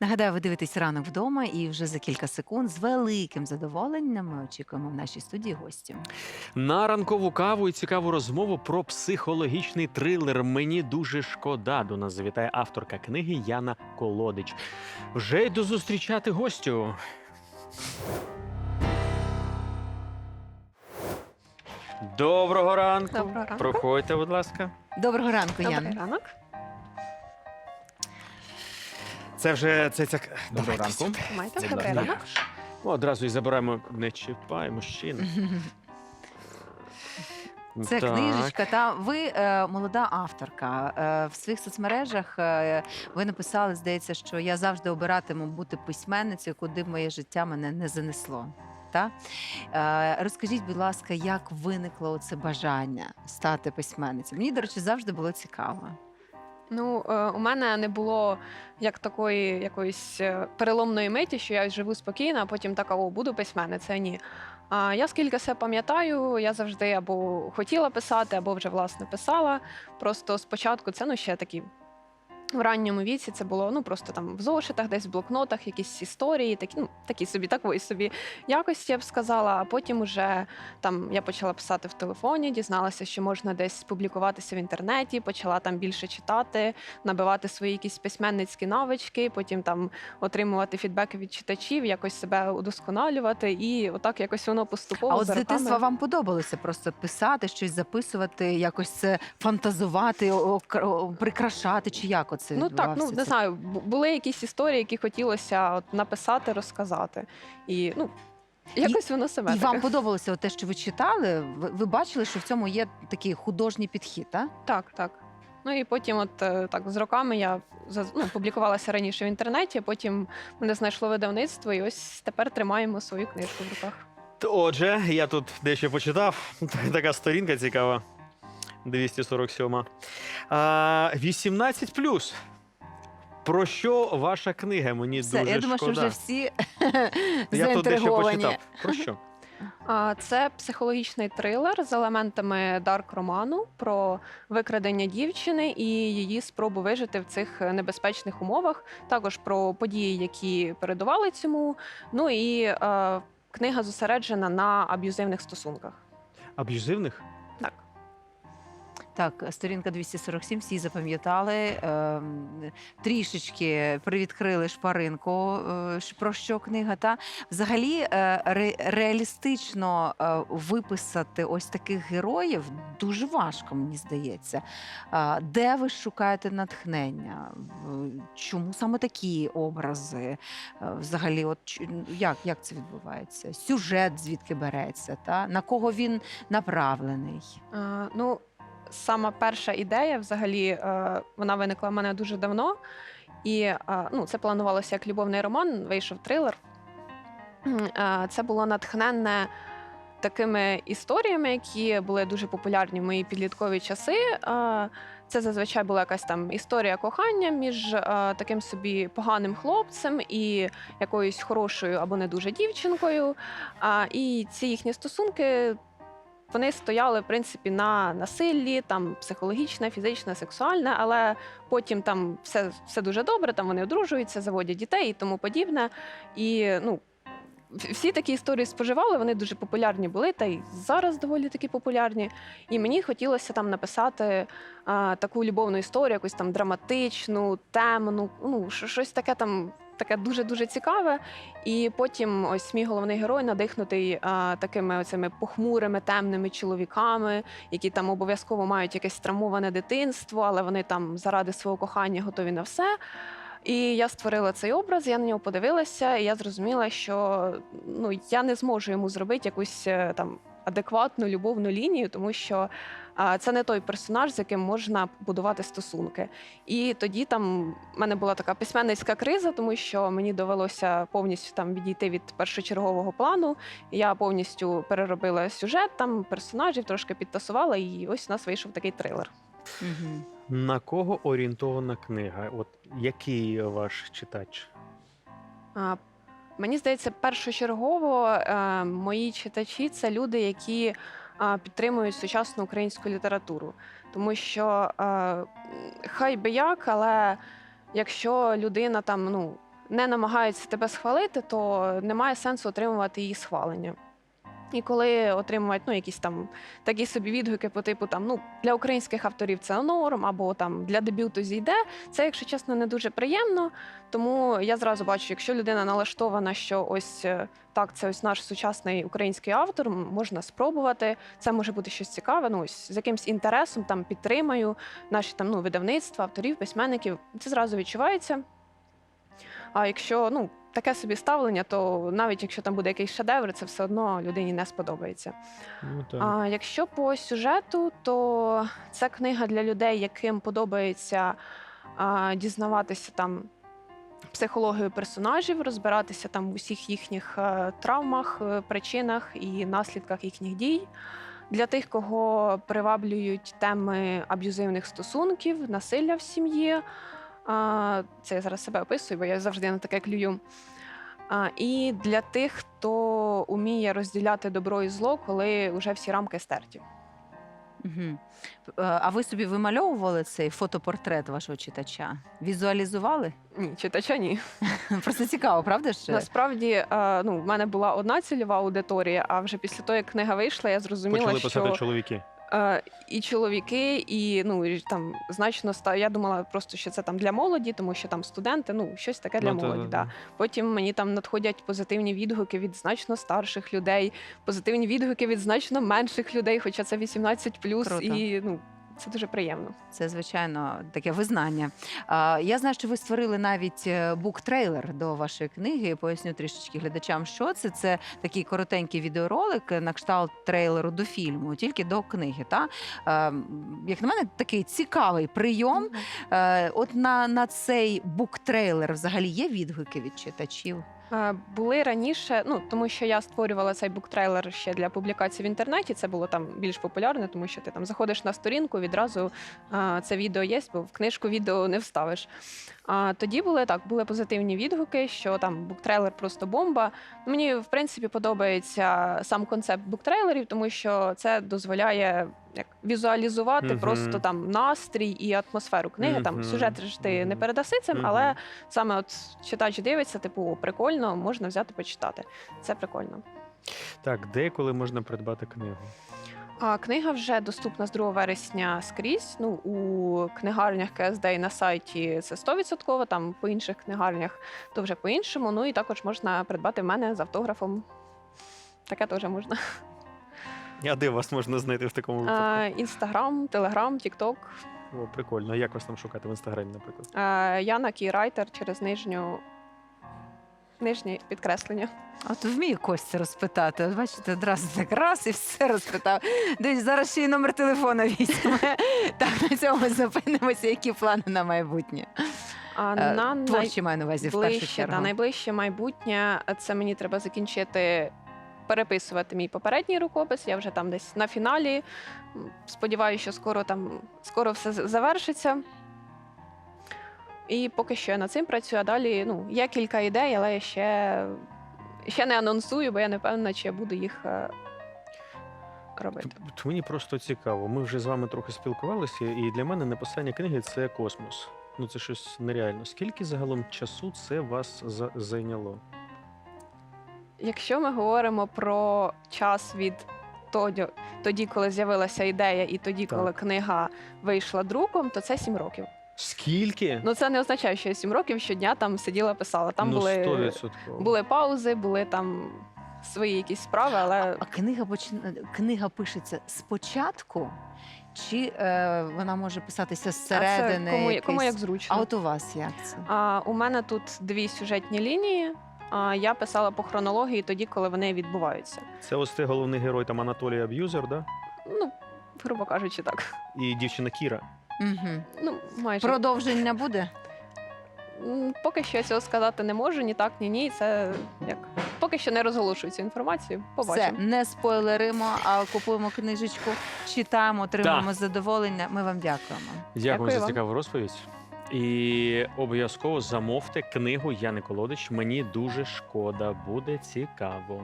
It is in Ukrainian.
Нагадаю, ви дивитесь ранок вдома, і вже за кілька секунд з великим задоволенням ми очікуємо в нашій студії гостю. На ранкову каву і цікаву розмову про психологічний трилер. Мені дуже шкода. До нас завітає авторка книги Яна Колодич. Вже йду зустрічати гостю. Доброго ранку. Доброго ранку. Проходьте, будь ласка. Доброго ранку, Добрий Яна. ранок. Це вже це ця доброго ранку. Майте Це для ранок. Ну, одразу і забираємо. Не чіпай мужчин. Це Так. книжечка. Та ви е, молода авторка. Е, в своїх соцмережах е, ви написали, здається, що я завжди обиратиму бути письменницею, куди б моє життя мене не занесло. Та? Е, розкажіть, будь ласка, як виникло це бажання стати письменницею? Мені, до речі, завжди було цікаво. Ну, е, у мене не було як такої якоїсь е, переломної миті, що я живу спокійно, а потім така, о, буду письменницею. Ні. А я скільки себе пам'ятаю, я завжди або хотіла писати, або вже власне писала. Просто спочатку це ну ще такі. В ранньому віці це було ну просто там в зошитах, десь в блокнотах, якісь історії, такі ну такі собі, такої собі якості, я б сказала. А потім уже там я почала писати в телефоні, дізналася, що можна десь публікуватися в інтернеті, почала там більше читати, набивати свої якісь письменницькі навички, потім там отримувати фідбеки від читачів, якось себе удосконалювати, і отак якось воно поступово А от з дитинства вам подобалося просто писати, щось записувати, якось це фантазувати, прикрашати, чи як оце Ну так, ну не знаю, були якісь історії, які хотілося от написати, розказати. І ну якось воно себе І таке. вам подобалося от те, що ви читали? Ви, ви бачили, що в цьому є такий художній підхід, а? Так, так. Ну і потім, от е, так, з роками я ну, публікувалася раніше в інтернеті, потім мене знайшло видавництво, і ось тепер тримаємо свою книжку в руках. Отже, я тут дещо почитав. Така сторінка цікава. 247. А, 18 плюс. Про що ваша книга? Мені Все, дуже я думаю, шкода. що вже всі Я тут дещо заінтриговані. почитав. Про що? А це психологічний трилер з елементами дарк роману про викрадення дівчини і її спробу вижити в цих небезпечних умовах. Також про події, які передували цьому. Ну і е, книга зосереджена на аб'юзивних стосунках. Аб'юзивних? Так. Сторінка 247, всі запам'ятали. ем, Трішечки привідкрили шпаринку, е, про що книга. Та взагалі е, ре- реалістично е, виписати ось таких героїв дуже важко, мені здається. А, Де ви шукаєте натхнення? Чому саме такі образи? Взагалі, от як, як це відбувається? Сюжет звідки береться? Та? На кого він направлений? Е, ну, сама перша ідея, взагалі, е, вона виникла в мене дуже давно. І е, ну, це планувалося як любовний роман, вийшов трилер. Е, Це було натхненне такими історіями, які були дуже популярні в мої підліткові часи. Це зазвичай була якась там історія кохання між таким собі поганим хлопцем і якоюсь хорошою або не дуже дівчинкою. І ці їхні стосунки вони стояли в принципі на насиллі, там психологічне, фізичне, сексуальне, але потім там все, все дуже добре, там вони одружуються, заводять дітей і тому подібне. І ну. Всі такі історії споживали, вони дуже популярні були, та й зараз доволі таки популярні. І мені хотілося там написати а, таку любовну історію, якусь там драматичну, темну, ну щось таке там, таке дуже дуже цікаве. І потім ось мій головний герой надихнутий а, такими оцими похмурими темними чоловіками, які там обов'язково мають якесь травмоване дитинство, але вони там заради свого кохання готові на все. І я створила цей образ, я на нього подивилася, і я зрозуміла, що ну я не зможу йому зробити якусь е, там адекватну любовну лінію, тому що це не той персонаж, з яким можна будувати стосунки. І тоді там в мене була така письменницька криза, тому що мені довелося повністю там відійти від першочергового плану. Я повністю переробила сюжет, там персонажів трошки підтасувала, і ось у нас вийшов такий трилер. Угу. На кого орієнтована книга? От який ваш читач? А, Мені здається, першочергово е, мої читачі це люди, які е, підтримують сучасну українську літературу. Тому що е, хай би як, але якщо людина там ну не намагається тебе схвалити, то немає сенсу отримувати її схвалення. І коли отримують ну, якісь там такі собі відгуки по типу там ну для українських авторів це норм, або там для дебюту зійде, це, якщо чесно, не дуже приємно. Тому я зразу бачу, якщо людина налаштована, що ось е, так, це ось наш сучасний український автор, можна спробувати. Це може бути щось цікаве. Ну ось з якимсь інтересом там підтримаю наші там ну видавництва, авторів, письменників. Це зразу відчувається. А якщо ну таке собі ставлення, то навіть якщо там буде якийсь шедевр, це все одно людині не сподобається. Ну, так. А якщо по сюжету, то це книга для людей, яким подобається а, дізнаватися там психологію персонажів, розбиратися там в усіх їхніх е, травмах, е, причинах і наслідках їхніх дій. Для тих, кого приваблюють теми аб'юзивних стосунків, насилля в сім'ї. А, Це я зараз себе описую, бо я завжди на таке клюю. А, І для тих, хто уміє розділяти добро і зло, коли вже всі рамки стерті. Угу. А ви собі вимальовували цей фотопортрет вашого читача? Візуалізували? Ні, читача ні. Просто цікаво, правда ж? Насправді, е, ну, в мене була одна цільова аудиторія, а вже після того, як книга вийшла, я зрозуміла, Почали писати що чоловіки. Е, і чоловіки, і ну там значно ста. Я думала просто, що це там для молоді, тому що там студенти, ну щось таке для Ну, та- молоді. Да. Потім мені там надходять позитивні відгуки від значно старших людей, позитивні відгуки від значно менших людей, хоча це 18 Круто. і ну це дуже приємно. Це звичайно таке визнання. Я знаю, що ви створили навіть е, буктрейлер до вашої книги. Поясню трішечки глядачам, що це. Це такий коротенький відеоролик на кшталт трейлеру до фільму, тільки до книги. Та як на мене, такий цікавий прийом. Е, От на, на цей буктрейлер взагалі є відгуки від читачів. Е, Були раніше, ну тому що я створювала цей буктрейлер ще для публікації в інтернеті. Це було там більш популярне, тому що ти там заходиш на сторінку, відразу е, це відео є, бо в книжку відео не вставиш. А тоді були так, були позитивні відгуки, що там буктрейлер просто бомба. Мені в принципі подобається сам концепт буктрейлерів, тому що це дозволяє як візуалізувати Мгм. просто там настрій і атмосферу книги. Там сюжет ж ти не передаси цим, Мгм. але саме от читач дивиться, типу, «О, прикольно, можна взяти почитати. Це прикольно. Так, де і коли можна придбати книгу? А книга вже доступна з 2 вересня скрізь. Ну у книгарнях КСД і на сайті це 100%, там по інших книгарнях то вже по-іншому. Ну і також можна придбати в мене з автографом. Таке теж можна. А де вас можна знайти в такому випадку? Інстаграм, Телеграм, Тікток. О, прикольно. Як вас там шукати в інстаграмі, наприклад? Яна Кірайтер через нижню. Нижнє підкреслення. От вмію Костя розпитати. От бачите, одразу так раз і все розпитав. Дивись, зараз ще й номер телефона візьме. Так, на цьому зупинимося. Які плани на майбутнє? А Е, на. Творчі маю на увазі в першу ближче, чергу. та найближче майбутнє це мені треба закінчити. Переписувати мій попередній рукопис. Я вже там десь на фіналі. М, Сподіваюся, що скоро там скоро все з- завершиться. І поки що я над цим працюю, а далі ну, є кілька ідей, але я ще, ще не анонсую, бо я не певна, чи я буду їх е, робити. Т- Мені просто цікаво. Ми вже з вами трохи спілкувалися, і для мене написання книги це космос. Ну це щось нереально. Скільки загалом часу це вас за- зайняло? Якщо ми говоримо про час від тоді, тоді коли з'явилася ідея, і тоді, Так. коли книга вийшла друком, то це сім років. Скільки? Ну це не означає, що я сім років щодня там сиділа, писала. Там ну, були, 100%. були паузи, були там свої якісь справи, але А книга почина... книга пишеться спочатку, чи е, вона може писатися а це зсередини? кому, якийсь- кому як зручно. А от у вас як це? А, у мене тут дві сюжетні лінії. А, я писала по хронології тоді, коли вони відбуваються. Це ось цей головний герой там Анатолій Аб'юзер, да? Ну, грубо кажучи, так. І дівчина Кіра. Ну, майже. Продовження буде? М, Поки що я цього сказати не можу, ні так, ні ні. Це як поки що не розголошую цю інформацію. Все, Побачимо. не спойлеримо, а купуємо книжечку, читаємо, отримуємо задоволення. Ми вам дякуємо. Дякую, Дякую за вам. цікаву розповідь. І обов'язково замовте книгу Яни Колодич. Мені дуже шкода, буде цікаво.